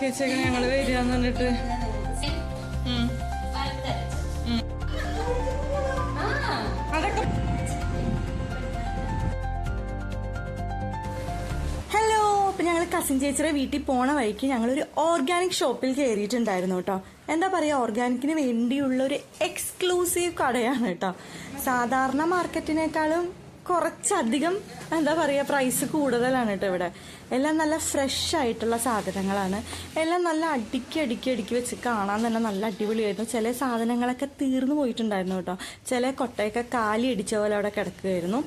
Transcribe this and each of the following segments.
വെച്ചേക്കണ ഞങ്ങൾ വരികയെന്ന് പറഞ്ഞിട്ട് ഞങ്ങൾ കസിൻ ചേച്ചിയുടെ വീട്ടിൽ പോണ വഴിക്ക് ഞങ്ങളൊരു ഓർഗാനിക് ഷോപ്പിൽ കയറിയിട്ടുണ്ടായിരുന്നു കേട്ടോ. എന്താ പറയാ ഓർഗാനിക്കിന് വേണ്ടിയുള്ള ഒരു എക്സ്ക്ലൂസീവ് കടയാണ് കേട്ടോ സാധാരണ മാർക്കറ്റിനേക്കാളും കുറച്ചധികം എന്താ പറയുക പ്രൈസ് കൂടുതലാണ് കേട്ടോ ഇവിടെ. എല്ലാം നല്ല ഫ്രഷ് ആയിട്ടുള്ള സാധനങ്ങളാണ്. എല്ലാം നല്ല അടുക്കി അടുക്കി അടുക്കി വെച്ച് കാണാൻ തന്നെ നല്ല അടിപൊളിയായിരുന്നു. ചില സാധനങ്ങളൊക്കെ തീർന്നു പോയിട്ടുണ്ടായിരുന്നു കേട്ടോ. ചില കൊട്ടയൊക്കെ കാലി അടിച്ച പോലെ അവിടെ കിടക്കുകയായിരുന്നു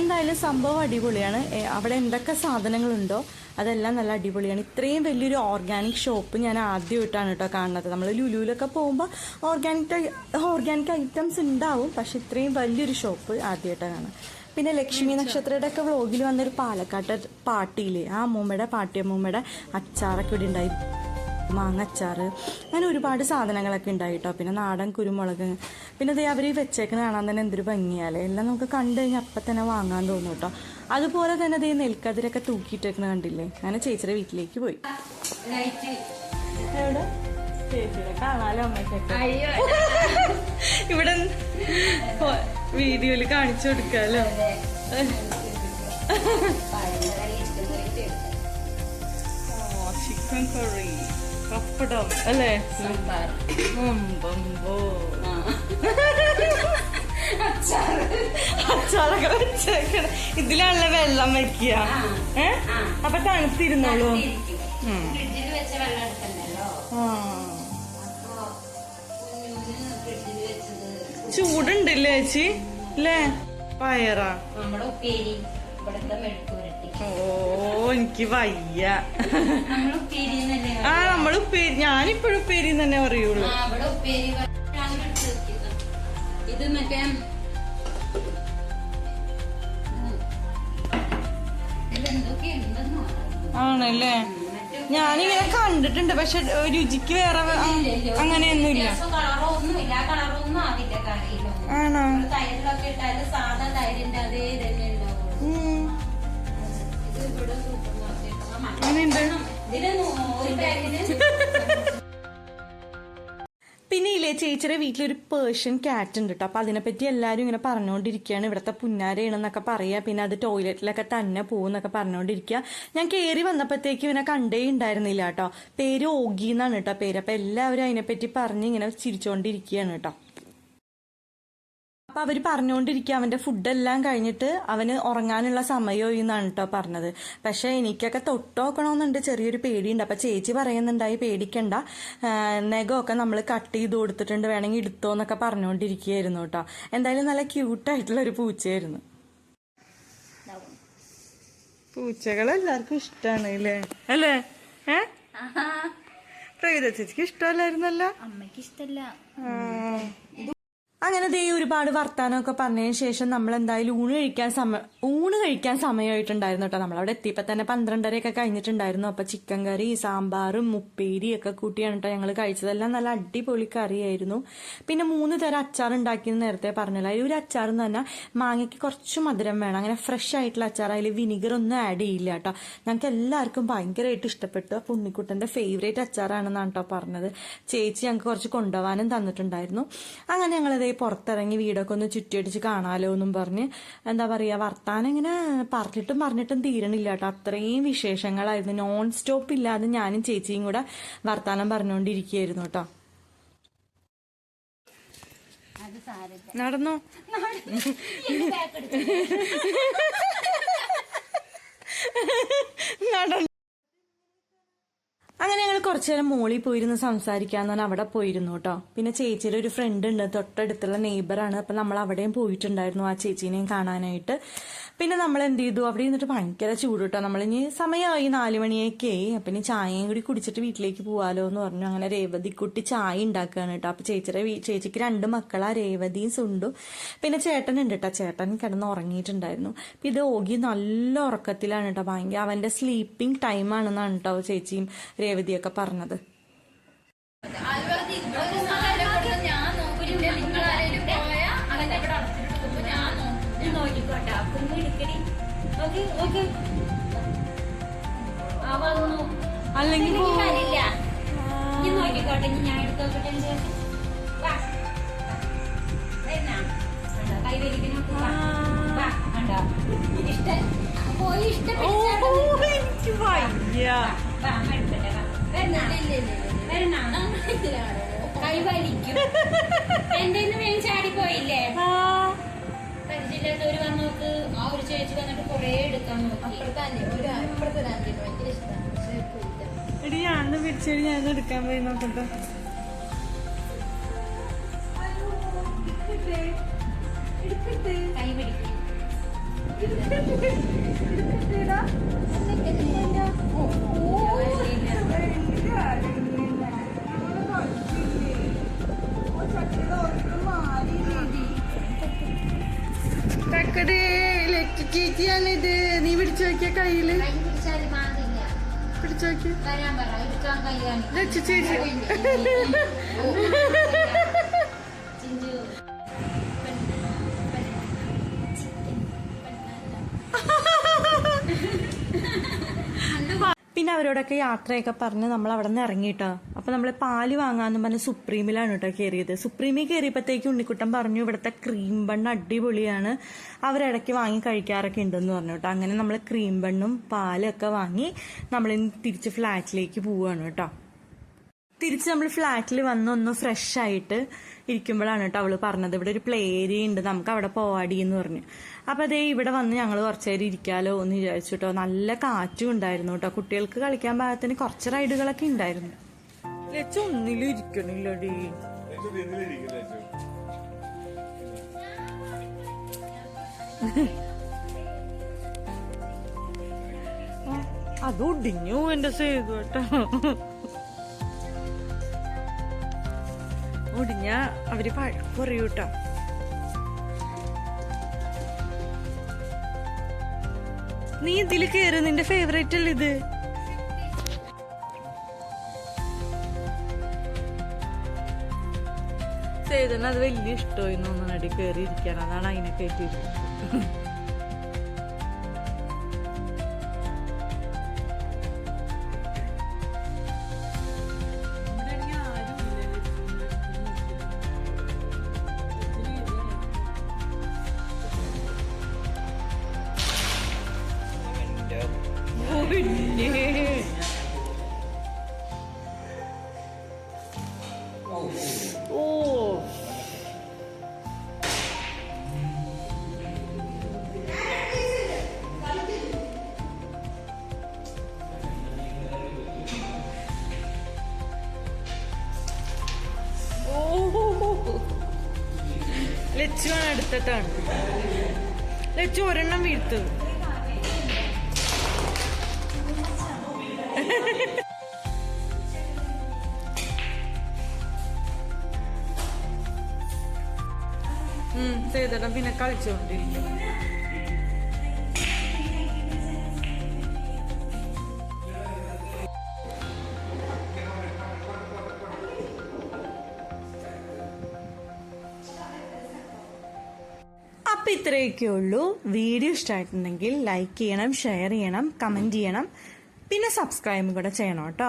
എന്തായാലും സംഭവം അടിപൊളിയാണ്. അവിടെ എന്തൊക്കെ സാധനങ്ങളുണ്ടോ അതെല്ലാം നല്ല അടിപൊളിയാണ്. ഇത്രയും വലിയൊരു ഓർഗാനിക് ഷോപ്പ് ഞാൻ ആദ്യമായിട്ടാണ് കേട്ടോ കാണുന്നത്. നമ്മൾ ലുലുവിലൊക്കെ പോകുമ്പോൾ ഓർഗാനിക് ഓർഗാനിക് ഐറ്റംസ് ഉണ്ടാവും. പക്ഷെ ഇത്രയും വലിയൊരു ഷോപ്പ് ആദ്യമായിട്ടാണ് പിന്നെ ലക്ഷ്മി നക്ഷത്രയുടെ ഒക്കെ വ്ളോഗിൽ വന്നൊരു പാലക്കാട്ട് പാട്ടിയില്ലേ ആ അമ്മൂമ്മയുടെ പാട്ടിയമ്മൂമ്മയുടെ അച്ചാറൊക്കെ ഇവിടെ ഉണ്ടായി. മാങ്ങ അച്ചാറ്. അങ്ങനെ ഒരുപാട് സാധനങ്ങളൊക്കെ ഉണ്ടായി കേട്ടോ പിന്നെ നാടൻ കുരുമുളക്. പിന്നെ ദേ അവർ വെച്ചേക്കുന്ന കാണാൻ തന്നെ എന്തൊരു ഭംഗിയാലേ എല്ലാം നമുക്ക് കണ്ടു കഴിഞ്ഞാൽ അപ്പം തന്നെ വാങ്ങാൻ തോന്നും കേട്ടോ അതുപോലെ തന്നെ ദേ നെൽക്കതിരൊക്കെ തൂക്കിയിട്ടേക്കുന്ന കണ്ടില്ലേ? അങ്ങനെ ചേച്ചിയുടെ വീട്ടിലേക്ക് പോയി. ഇവിടെ വീഡിയോയിൽ കാണിച്ചു കൊടുക്കാലോ. ചിക്കൻ കറി പപ്പടം അല്ലേ? ഉമ്പമ്പോ. അച്ചാറൊക്കെ വെച്ചേക്കണ. ഇതിലാണല്ലോ വെള്ളം വെക്കുക. ഏ? അപ്പൊ തണുത്തിരുന്നോളൂ. ചൂടുണ്ടല്ലേ ചേച്ചി? അല്ലേ? പയറാ. നമ്മുടെ ഉപ്പേരി. ഇവിടുത്തെ മെഴുക്കുരട്ടി ഓ എനിക്ക് വയ്യ. ആ നമ്മൾ ഉപ്പേരി ഞാനിപ്പോഴും ഉപ്പേരി തന്നെ പറയുള്ളൂ. ഇത് മറ്റേ ആണല്ലേ? ഞാനിങ്ങനെ കണ്ടിട്ടുണ്ട് പക്ഷെ രുചിക്ക് വേറെ അങ്ങനെയൊന്നുമില്ല. ആണോ? പിന്നെ ഇല്ലേ ചേച്ചിയുടെ വീട്ടിലൊരു പേർഷ്യൻ കാറ്റ് ഉണ്ട് കേട്ടോ അപ്പൊ അതിനെപ്പറ്റി എല്ലാരും ഇങ്ങനെ പറഞ്ഞുകൊണ്ടിരിക്കുകയാണ് ഇവിടുത്തെ പുന്നാരയാണെന്നൊക്കെ പറയാ. പിന്നെ അത് ടോയ്ലറ്റിലൊക്കെ തന്നെ പോകുന്നൊക്കെ പറഞ്ഞുകൊണ്ടിരിക്കുക ഞാൻ കയറി വന്നപ്പോഴത്തേക്ക് ഇവനെ കണ്ടേ ഉണ്ടായിരുന്നില്ല കേട്ടോ പേര് ഓഗി എന്നാണ് കേട്ടോ പേര്. അപ്പൊ എല്ലാവരും അതിനെപ്പറ്റി പറഞ്ഞ് ഇങ്ങനെ ചിരിച്ചുകൊണ്ടിരിക്കുകയാണ് കേട്ടോ അപ്പൊ അവർ പറഞ്ഞുകൊണ്ടിരിക്കുക അവന്റെ ഫുഡെല്ലാം കഴിഞ്ഞിട്ട് അവന് ഉറങ്ങാനുള്ള സമയമായി എന്നാണ് കേട്ടോ പറഞ്ഞത്. പക്ഷെ എനിക്കൊക്കെ തൊട്ടുനോക്കണമെന്നുണ്ട് ചെറിയൊരു പേടിയുണ്ട്. അപ്പൊ ചേച്ചി പറയുന്നുണ്ടായി പേടിക്കണ്ട. നഖമൊക്കെ നമ്മൾ കട്ട് ചെയ്ത് കൊടുത്തിട്ടുണ്ട്. വേണമെങ്കിൽ എടുത്തോ എന്നൊക്കെ പറഞ്ഞുകൊണ്ടിരിക്കുകയായിരുന്നു കേട്ടോ എന്തായാലും നല്ല ക്യൂട്ടായിട്ടുള്ള ഒരു പൂച്ചയായിരുന്നു. പൂച്ചകൾ എല്ലാവർക്കും ഇഷ്ടമാണ് അല്ലേ? അല്ലേ? ഏ? പ്രവിത ചേച്ചിക്ക് ഇഷ്ടമല്ലായിരുന്നല്ലോ? അമ്മയ്ക്ക് ഇഷ്ടല്ല. അങ്ങനെ ദേ ഒരുപാട് വർത്താനമൊക്കെ പറഞ്ഞതിന് ശേഷം നമ്മൾ എന്തായാലും ഊണ് കഴിക്കാൻ സമ ഊണ് കഴിക്കാൻ സമയമായിട്ടുണ്ടായിരുന്നു കേട്ടോ. നമ്മളവിടെ എത്തിയപ്പോൾ തന്നെ പന്ത്രണ്ടരയൊക്കെ കഴിഞ്ഞിട്ടുണ്ടായിരുന്നു. അപ്പോൾ ചിക്കൻ കറി സാമ്പാറും ഉപ്പേരി ഒക്കെ കൂട്ടിയാണ് കേട്ടോ ഞങ്ങൾ കഴിച്ചതെല്ലാം നല്ല അടിപൊളി കറിയായിരുന്നു. പിന്നെ മൂന്ന് തരം അച്ചാർ ഉണ്ടാക്കിയെന്ന് നേരത്തെ പറഞ്ഞല്ലോ. അതിൽ ഒരു അച്ചാർ എന്ന് പറഞ്ഞാൽ മാങ്ങയ്ക്ക് കുറച്ച് മധുരം വേണം. അങ്ങനെ ഫ്രഷ് ആയിട്ടുള്ള അച്ചാർ. അതിൽ വിനിഗർ ഒന്നും ആഡ് ചെയ്യില്ല കേട്ടോ. ഞങ്ങൾക്ക് എല്ലാവർക്കും ഭയങ്കരമായിട്ട് ഇഷ്ടപ്പെട്ടു. അപ്പോൾ ഉണ്ണിക്കുട്ടന്റെ ഫേവറേറ്റ് അച്ചാറാണെന്നാണ് കേട്ടോ പറഞ്ഞത്. ചേച്ചി ഞങ്ങൾക്ക് കുറച്ച് കൊണ്ടുപോകാനും തന്നിട്ടുണ്ടായിരുന്നു. അങ്ങനെ ഞങ്ങളതേ പുറത്തിറങ്ങി വീടൊക്കെ ഒന്ന് ചുറ്റിയടിച്ച് കാണാലോ എന്നും പറഞ്ഞ് എന്താ പറയുക വർത്താനം ഇങ്ങനെ പറഞ്ഞിട്ടും പറഞ്ഞിട്ടും തീരണില്ല കേട്ടോ. അത്രയും വിശേഷങ്ങളായിരുന്നു. നോൺ സ്റ്റോപ്പ് ഇല്ലാതെ ഞാനും ചേച്ചിയും കൂടെ വർത്താനം പറഞ്ഞുകൊണ്ടിരിക്കുകയായിരുന്നു കേട്ടോ. നടന്നോ. നടന്നു? അങ്ങനെ ഞങ്ങൾ കുറച്ചു നേരം മോളിൽ പോയിരുന്ന് സംസാരിക്കാന്ന് പറഞ്ഞാൽ അവിടെ പോയിരുന്നു കേട്ടോ. പിന്നെ ചേച്ചിയുടെ ഒരു ഫ്രണ്ട് ഉണ്ട് തൊട്ടടുത്തുള്ള നെയ്ബറാണ് അപ്പം നമ്മൾ അവിടെയും പോയിട്ടുണ്ടായിരുന്നു ആ ചേച്ചീനെയും കാണാനായിട്ട്. പിന്നെ നമ്മൾ എന്ത് ചെയ്തു അവിടെ ഇരുന്നിട്ട് ഭയങ്കര ചൂട് കേട്ടോ നമ്മളിനി സമയമായി നാല് മണിയൊക്കെ. ആയി അപ്പം ഇനി ചായയും കൂടി കുടിച്ചിട്ട് വീട്ടിലേക്ക് പോവാലോ എന്ന് പറഞ്ഞു. അങ്ങനെ രേവതിക്കുട്ടി ചായ ഉണ്ടാക്കുകയാണ് കേട്ടോ. അപ്പം ചേച്ചിയുടെ ചേച്ചിക്ക് രണ്ട് മക്കളാ രേവതിയും സുണ്ടും. പിന്നെ ചേട്ടൻ ഉണ്ട് കേട്ടോ. ചേട്ടൻ കിടന്ന് ഉറങ്ങിയിട്ടുണ്ടായിരുന്നു. അപ്പം ഇത് ഓഗി നല്ല ഉറക്കത്തിലാണ് കേട്ടോ. ഭയങ്കര അവന്റെ സ്ലീപ്പിംഗ് ടൈം ആണെന്നാണ് കേട്ടോ ചേച്ചിയും രേവതിയൊക്കെ പറഞ്ഞത്. അല്ലെങ്കിൽ നോക്കിക്കോട്ടെ ഞാൻ എടുത്തോക്കട്ടെ എന്ന് ചോദിച്ചു. വാ. വാ. വരുന്നാ? കണ്ടോ? കൈ വലിക്കുന്ന നോക്ക്. വാ. വാ. കണ്ടോ? ഇഷ്ട- പോയി ഇഷ്ടപ്പെട്ട് എനിക്ക് വയ്യ വാ, അമ്മ എടുക്കട്ടെ, വാ. വരുന്നാ? വരുന്നാ? കൈ വലിക്കും എന്റെ വേഗം ചാടിപ്പോയില്ലേ ആ, പരിചയമില്ലാത്തവര് വന്ന് നോക്ക് ആ ഒരു ചേച്ചി വന്നിട്ട് കൊറേ എടുക്കാൻ നോക്കി. എടി ഞാനൊന്ന് പിടിച്ചെടി ഞാൻ എടുക്കാൻ പോയി നോക്കട്ടെ. കൈ പിടിക്കും. കൈയാണ് പിടിച്ചോക്കി. ചേച്ചി പിന്നെ അവരോടൊക്കെ യാത്രയൊക്കെ പറഞ്ഞ് നമ്മൾ അവിടെ നിന്ന് ഇറങ്ങിട്ടോ. അപ്പൊ നമ്മൾ പാൽ വാങ്ങാന്ന് പറഞ്ഞ് സുപ്രീമിലാണ് കേട്ടോ കയറിയത്. സുപ്രീമിൽ കയറിയപ്പോഴത്തേക്ക് ഉണ്ണിക്കുട്ടൻ പറഞ്ഞു ഇവിടുത്തെ ക്രീം ബണ്ണ് അടിപൊളിയാണ്. അവരിടയ്ക്ക് വാങ്ങി കഴിക്കാറൊക്കെ ഉണ്ടെന്ന് പറഞ്ഞു കേട്ടോ. അങ്ങനെ നമ്മൾ ക്രീം ബണ്ണും പാലൊക്കെ വാങ്ങി നമ്മളിന്ന് തിരിച്ച് ഫ്ലാറ്റിലേക്ക് പോവുകയാണ് കേട്ടോ. തിരിച്ച് നമ്മൾ ഫ്ലാറ്റിൽ വന്ന് ഒന്ന് ഫ്രഷ് ആയിട്ട് ഇരിക്കുമ്പോഴാണ് കേട്ടോ അവൾ പറഞ്ഞത്. ഇവിടെ ഒരു പ്ലേ ഏരിയ ഉണ്ട്. നമുക്ക് അവിടെ പോവാടി എന്ന് പറഞ്ഞു. അപ്പൊ അതേ ഇവിടെ വന്ന് ഞങ്ങൾ കുറച്ചു നേരം ഇരിക്കാലോ എന്ന് വിചാരിച്ചു കേട്ടോ നല്ല കാറ്റും ഉണ്ടായിരുന്നു കേട്ടോ കുട്ടികൾക്ക് കളിക്കാൻ പാകത്തിന് കുറച്ച് റൈഡുകളൊക്കെ ഉണ്ടായിരുന്നു. ലച്ച ഒന്നിലും ഇരിക്കണില്ലടി. അത് ഒടിഞ്ഞു എന്റെ സേതു കേട്ടോ ഒടിഞ്ഞ അവർ പറയൂട്ടോ നീ ഇതിൽ കേറ് നിന്റെ ഫേവറേറ്റ് അല്ലേ ഇത്? സേതന് അത് വലിയ ഇഷ്ടമായി തോന്നണടി കേറി ഇരിക്കാൻ അതാണ് അതിനെ കയറ്റിയിരിക്കുന്നത് ലച്ചുവാണ് എടുത്തിട്ടാണ് ലച്ചു ഒരെണ്ണം വീഴ്ത്തു. സേതടം പിന്നെ കളിച്ചോണ്ടിരിക്കും. അപ്പൊ ഇത്രയൊക്കെ ഉള്ളൂ. വീഡിയോ ഇഷ്ടമായിട്ടുണ്ടെങ്കിൽ ലൈക്ക് ചെയ്യണം ഷെയർ ചെയ്യണം കമന്റ് ചെയ്യണം. പിന്നെ സബ്സ്ക്രൈബും കൂടെ ചെയ്യണം കേട്ടോ.